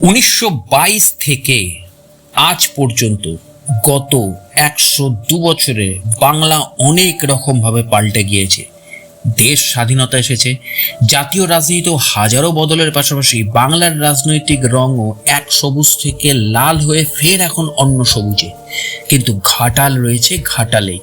উনিশশো বাইশ থেকে আজ পর্যন্ত গত একশো দু বছরে বাংলা অনেক রকমভাবে পাল্টে গিয়েছে। দেশ স্বাধীনতা এসেছে, জাতীয় রাজনীতিতেও হাজারো বদলের পাশাপাশি বাংলার রাজনৈতিক রঙও এক সবুজ থেকে লাল হয়ে ফের এখন অন্য সবুজে। কিন্তু ঘাটাল রয়েছে ঘাটালেই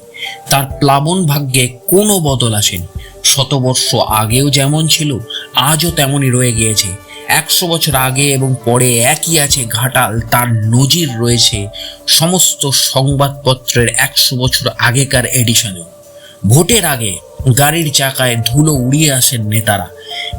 তার প্লাবন ভাগ্যে কোনো বদল আসেনি। শতবর্ষ আগেও যেমন ছিল, আজও তেমনই রয়ে গিয়েছে। একশো বছর আগে এবং পরে একই আছে ঘাটাল, তার নজির রয়েছে সমস্ত সংবাদপত্রের একশো বছর আগেকার এডিশনেও। ভোটের আগে গাড়ির চাকায় ধুলো উড়িয়ে আসেন নেতারা।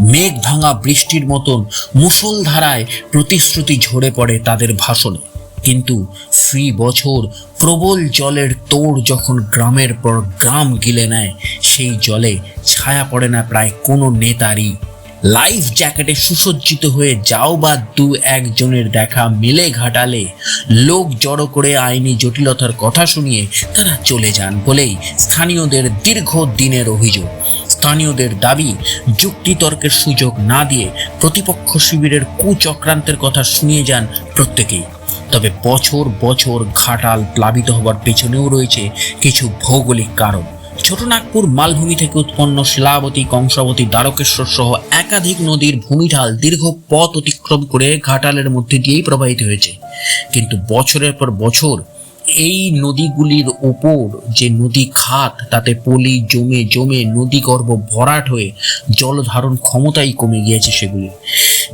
মেঘ ভাঙা বৃষ্টির মতন মুষলধারায় প্রতিশ্রুতি ঝরে পড়ে তাদের ভাষণে। কিন্তু ফি বছর প্রবল জলের তোড় যখন গ্রামের পর গ্রাম গিলে নেয়, সেই জলে ছায়া পড়ে না প্রায় কোনো নেতারই লাইফ জ্যাকেটে সুসজ্জিত হয়ে যাও বা দু একজনের দেখা মিলে ঘাটালে। লোক জড়ো করে আইনি জটিলতার কথা শুনিয়ে তারা চলে যান বলেই স্থানীয়দের দীর্ঘ দিনের অভিযোগ। স্থানীয়দের দাবি যুক্তিতর্কের সুযোগ না দিয়ে প্রতিপক্ষ শিবিরের কুচক্রান্তের কথা শুনিয়ে যান প্রত্যেকেই। তবে বছর বছর ঘাটাল প্লাবিত হবার পেছনেও রয়েছে কিছু ভৌগোলিক কারণ। ছোটনাগপুর মালভূমি থেকে উৎপন্ন শিলাবতী, কংসাবতী, দ্বারকেশ্বর সহ একাধিক নদীর ভূমিঢাল দীর্ঘ পথ অতিক্রম করে ঘাটালের মধ্যে দিয়েই প্রবাহিত হয়েছে। কিন্তু বছরের পর বছর এই নদীগুলির ওপর যে নদী খাত, তাতে পলি জমে জমে নদীগর্ভ ভরাট হয়ে জলধারণ ক্ষমতাই কমে গিয়েছে সেগুলি।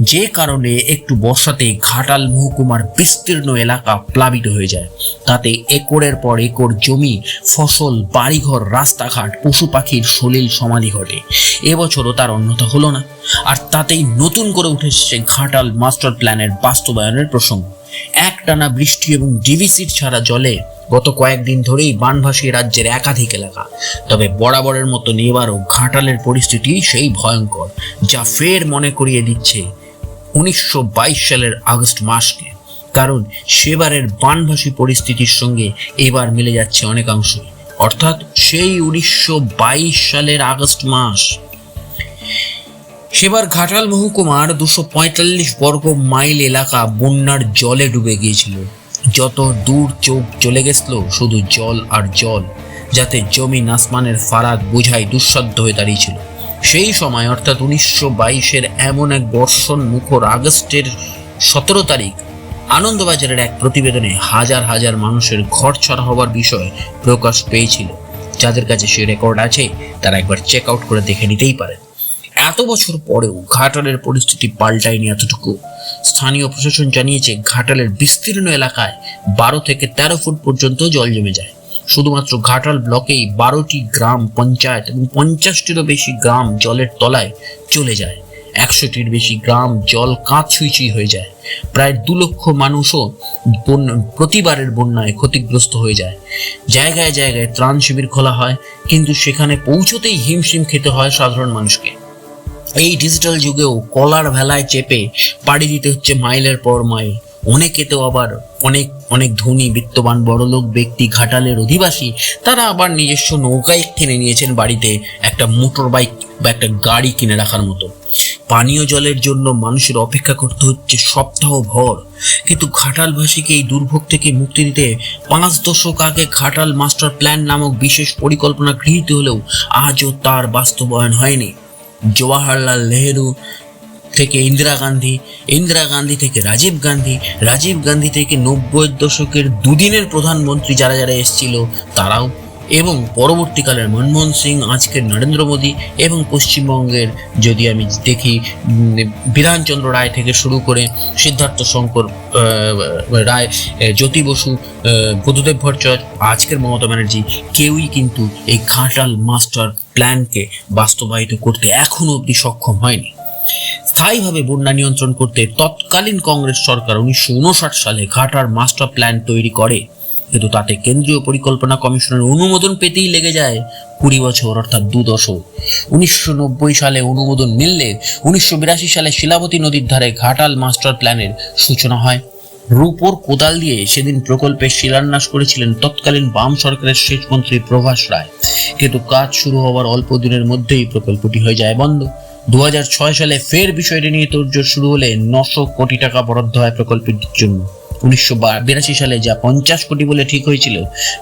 যে কারণে একটু বর্ষাতে ঘাটাল মহকুমার বিস্তীর্ণ এলাকা প্লাবিত হয়ে যায়। তাতে একরের পর একর জমি, ফসল, বাড়িঘর, রাস্তাঘাট, পশু পাখির সলিল সমাধি ঘটে। এবছরও তার অন্যথা হলো না। আর তাতেই নতুন করে উঠে এসেছে ঘাটাল মাস্টার প্ল্যানের বাস্তবায়নের প্রসঙ্গ। একটানা বৃষ্টি এবং ডিভিসির ছাড়া জলে গত কয়েকদিন ধরেই বানভাসী রাজ্যের একাধিক এলাকা। তবে বরাবরের মতো এবারও ঘাটালের পরিস্থিতি সেই ভয়ঙ্কর, যা ফের মনে করিয়ে দিচ্ছে উনিশশো বাইশ সালের আগস্ট মাসকে। কারণ সেবারের বানভাসী পরিস্থিতির সঙ্গে এবার মিলে যাচ্ছে অনেকাংশই। অর্থাৎ সেই উনিশশো বাইশ সালের আগস্ট মাস। সেবার ঘাটাল মহকুমার দুশো পঁয়তাল্লিশ বর্গ মাইল এলাকা বন্যার জলে ডুবে গিয়েছিল। যত দূর চোখ চলে গেছিল, শুধু জল আর জল, যাতে জমিন আসমানের ফারাক বোঝাই দুঃসাধ্য হয়ে দাঁড়িয়েছিল। সেই সময়, অর্থাৎ উনিশশো বাইশের এমন এক বর্ষণ মুখর আগস্টের সতেরো তারিখ, আনন্দবাজারের এক প্রতিবেদনে হাজার হাজার মানুষের ঘর ছাড়া হওয়ার বিষয় প্রকাশ পেয়েছিল। যাদের কাছে সে রেকর্ড আছে, তারা একবার চেক আউট করে দেখে নিতেই পারেন। এত বছর পরেও ঘাটালের পরিস্থিতি পাল্টায়নি এতটুকু। স্থানীয় প্রশাসন জানিয়েছে, ঘাটালের বিস্তীর্ণ এলাকায় বারো থেকে তেরো ফুট পর্যন্ত জল জমে যায়। শুধুমাত্র ঘাটাল ব্লকেই বারোটি গ্রাম পঞ্চায়েত এবং পঞ্চাশটিরও বেশি গ্রাম জলের তলায় চলে যায়। একশোটির বেশি গ্রাম জল কাঁচ ছুঁই হয়ে যায়। প্রায় দু লক্ষ মানুষও প্রতিবারের বন্যায় ক্ষতিগ্রস্ত হয়ে যায়। জায়গায় জায়গায় ত্রাণ শিবির খোলা হয়, কিন্তু সেখানে পৌঁছতেই হিমশিম খেতে হয় সাধারণ মানুষকে। এই ডিজিটাল যুগেও কলার ভেলায় চেপে পাড়ি দিতে হচ্ছে মাইলের পর মাইল। অনেকে তো আবার অনেক অনেক ধনী, বিত্তবান, বড়লোক ব্যক্তি, ঘাটালের অধিবাসী, তারা আবার নিজস্ব নৌকায় কিনে নিয়েছেন বাড়িতে একটা মোটর বাইক বা একটা গাড়ি কিনে রাখার মতো। পানীয় জলের জন্য মানুষের অপেক্ষা করতে হচ্ছে সপ্তাহ ভর কিন্তু ঘাটালবাসীকে এই দুর্ভোগ থেকে মুক্তি দিতে পাঁচ দশক আগে ঘাটাল মাস্টার প্ল্যান নামক বিশেষ পরিকল্পনা গৃহীত হলেও আজও তার বাস্তবায়ন হয়নি। জওয়াহরলাল নেহেরু থেকে ইন্দিরা গান্ধী ইন্দিরা গান্ধী থেকে রাজীব গান্ধী রাজীব গান্ধী থেকে নব্বই দশকের দুদিনের প্রধানমন্ত্রী যারা যারা এসেছিল, তারাও এবং পরবর্তীকালের মনমোহন সিং, আজকের নরেন্দ্র মোদী এবং পশ্চিমবঙ্গের যদি আমি দেখি বিধানচন্দ্র রায় থেকে শুরু করে সিদ্ধার্থ শঙ্কর রায় জ্যোতি বসু বুদ্ধদেব ভট্টাচার্য, আজকের মমতা ব্যানার্জি, কেউই কিন্তু এই ঘাটাল মাস্টার প্ল্যানকে বাস্তবায়িত করতে এখনও অবধি সক্ষম হয়নি। স্থায়ীভাবে বন্যা নিয়ন্ত্রণ করতে তৎকালীন কংগ্রেস সরকার উনিশশো উনষাট সালে ঘাটার মাস্টার প্ল্যান তৈরি করে। কিন্তু তাতে কেন্দ্রীয় পরিকল্পনা কমিশনের অনুমোদন পেতেই লেগে যায় কুড়ি বছর, অর্থাৎ দু দশক। উনিশশো নব্বই সালে অনুমোদন মিললে উনিশশো বিরাশি সালে শিলাবতী নদীর ধারে ঘাটাল মাস্টার প্ল্যানের সূচনা হয়। রূপোর কোদাল দিয়ে সেদিন প্রকল্পের শিলান্যাস করেছিলেন তৎকালীন বাম সরকারের সেচ মন্ত্রী প্রভাস রায়। কিন্তু কাজ শুরু হওয়ার অল্প দিনের মধ্যেই প্রকল্পটি হয়ে যায় বন্ধ। দু হাজার ছয় সালে ফের বিষয়টি নিয়ে তোড়জোড় শুরু হলে নশো কোটি টাকা বরাদ্দ হয় প্রকল্পটির জন্য। উনিশশো বিরাশি সালে যা পঞ্চাশ কোটি বলে ঠিক হয়েছিল,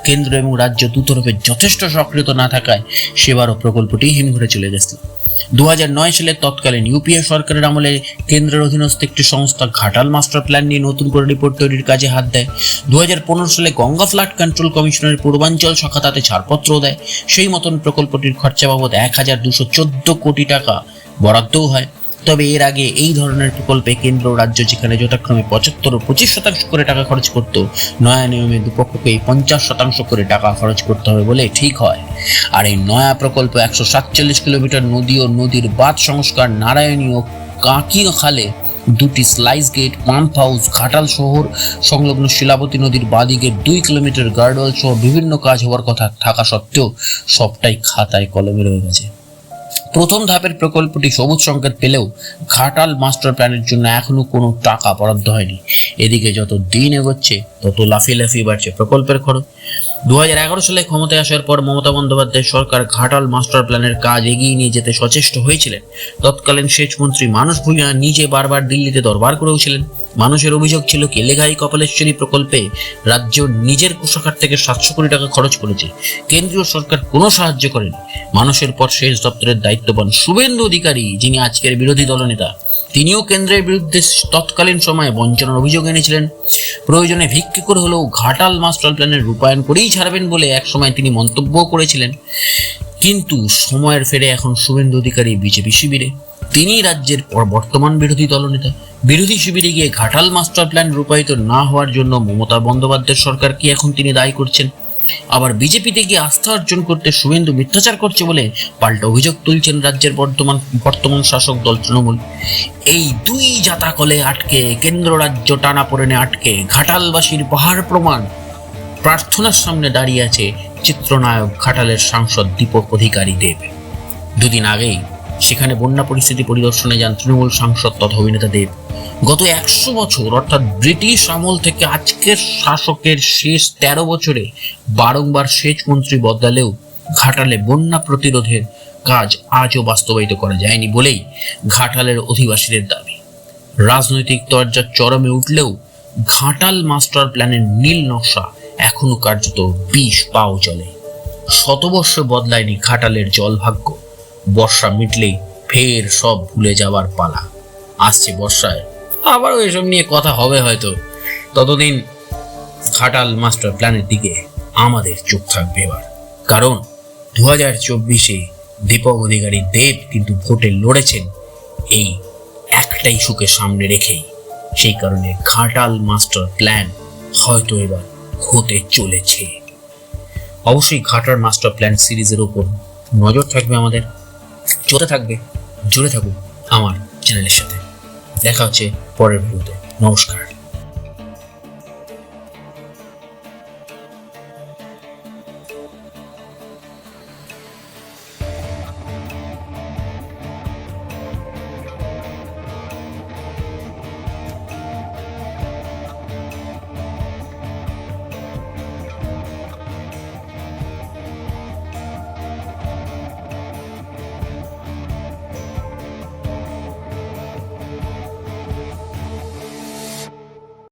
কেন্দ্র এবং রাজ্য দুতরফে যথেষ্ট সক্রিয়তা না থাকায় সেবারও প্রকল্পটি হিমঘরে চলে গেছে। দু নয় সালে তৎকালীন ইউপিএ সরকারের আমলে কেন্দ্রের অধীনস্থ একটি সংস্থা ঘাটাল মাস্টার প্ল্যান নিয়ে নতুন করে রিপোর্ট তৈরির কাজে হাত দেয়। দু হাজার পনেরো সালে গঙ্গা ফ্লাড কন্ট্রোল কমিশনের পূর্বাঞ্চল শাখা তাতে ছাড়পত্র দেয়। সেই মতন প্রকল্পটির খরচা বাবদ এক হাজার দুশো চোদ্দ কোটি টাকা বরাদ্দও হয়। তবে এর আগে এই ধরনের প্রকল্পে কেন্দ্র রাজ্য যেখানে যথাক্রমে পঁচাত্তর ও পঁচিশ শতাংশ করে টাকা খরচ করত, নয়া নিয়মে দুপক্ষকেই পঞ্চাশ শতাংশ করে টাকা খরচ করতে হবে বলে ঠিক হয়। আর এই নয়া প্রকল্প একশো সাতচল্লিশ কিলোমিটার নদী ও নদীর বাঁধ সংস্কার, নারায়ণী ও কাঁকি খালে দুটি sluice gate, pump house, Ghatal শহর, সংলগ্ন শিলাবতী নদীর বাদিকে দুই কিলোমিটার গার্ডওয়াল সহ বিভিন্ন কাজ হওয়ার কথা থাকা সত্ত্বেও সবটাই খাতায় কলমে রয়ে গেছে। প্রথম ধাপের প্রকল্পটি সবুজ সংকেত পেলেও ঘাটাল মাস্টার প্ল্যানের জন্য এখনও কোনো টাকা বরাদ্দ হয়নি। এদিকে যত দিন এগোচ্ছে, তত লাফিয়ে লাফিয়ে বাড়ছে প্রকল্পের খরচ। দু হাজার এগারো সালে ক্ষমতায় আসার পর মমতা বন্দ্যোপাধ্যায় সরকার ঘাটাল মাস্টার প্ল্যানের কাজ এগিয়ে নিয়ে যেতে সচেষ্ট হয়েছিলেন। তৎকালীন সেচ মন্ত্রী মানস ভূঁইয়া নিজে বারবার দিল্লিতে দরবার করেওছিলেন মানুষের অভিযোগ ছিল কেলেঘাই কপালেশ্বরী প্রকল্পে রাজ্য নিজের কোষাগার থেকে সাতশো কোটি টাকা খরচ করেছে। কেন্দ্রীয় সরকার কোনো সাহায্য করেনি। মানুষের পর সেচ দপ্তরের দায়িত্ববান শুভেন্দু অধিকারী, যিনি আজকের বিরোধী দলনেতা তিনিও কেন্দ্রের বিরুদ্ধে তৎকালীন সময়ে বঞ্চনার অভিযোগ এনেছিলেন। প্রয়োজনে ভিক্ষে করে হলেও ঘাটাল মাস্টার প্ল্যানের রূপায়ণ করেই ছাড়বেন বলে একসময় তিনি মন্তব্যও করেছিলেন। কিন্তু সময়ের ফেরে এখন শুভেন্দু অধিকারী বিজেপি শিবিরে। তিনি রাজ্যের পর- বর্তমান বিরোধী দলনেতা। বিরোধী শিবিরে গিয়ে ঘাটাল মাস্টার প্ল্যান রূপায়িত না হওয়ার জন্য মমতা বন্দ্যোপাধ্যায়ের সরকারকে এখন তিনি দায়ী করছেন? আবার বিজেপিতে গিয়ে আস্থা অর্জন করতে শুভেন্দু মিথ্যাচার করছে বলে পাল্টা অভিযোগ তুলছেন রাজ্যের বর্তমান বর্তমান শাসক দল তৃণমূল। এই দুই জাতাকলে আটকে, কেন্দ্র রাজ্য টানা পড়েনে আটকে, ঘাটালবাসীর পাহাড় প্রমাণ। প্রার্থনার সামনে দাঁড়িয়ে আছে চিত্রনায়ক ঘাটালের সাংসদ দীপক অধিকারী দেব। দুদিন আগেই সেখানে বন্যা পরিস্থিতি পরিদর্শনে যান তৃণমূল সাংসদ তথা অভিনেতা দেব। গত একশো বছর, অর্থাৎ ব্রিটিশ আমল থেকে আজকের শাসকের শেষ তেরো বছরে বারংবার সেচ মন্ত্রী বদলালেও ঘাটালে বন্যা প্রতিরোধের কাজ আজও বাস্তবায়িত করা যায়নি বলেই ঘাটালের অধিবাসীদের দাবি। রাজনৈতিক তরজা চরমে উঠলেও ঘাটাল মাস্টার প্ল্যানের নীল নকশা এখনও কার্যত বিষ পাও চলে। শতবর্ষ বদলায়নি ঘাটালের জলভাগ্য। বর্ষা মিটলেই ফের সব ভুলে যাওয়ার পালা। আসছে বর্ষায়। আবারও এসব নিয়ে কথা হবে হয়তো। ততদিন ঘাটাল মাস্টার প্ল্যানের দিকে আমাদের চোখ থাকবে এবার। কারণ দু হাজার চব্বিশে দীপক অধিকারী দেব কিন্তু ভোটে লড়েছেন এই একটাই সুখে সামনে রেখেই। সেই কারণে ঘাটাল মাস্টার প্ল্যান হয়তো এবার হতে চলেছে। অবশ্যই ঘাটার মাস্টার প্ল্যান সিরিজের ওপর নজর থাকবে আমাদের। চলতে থাকবে জুড়ে থাকুক আমার চ্যানেলের সাথে। দেখা হচ্ছে পরের ভিডিওতে নমস্কার।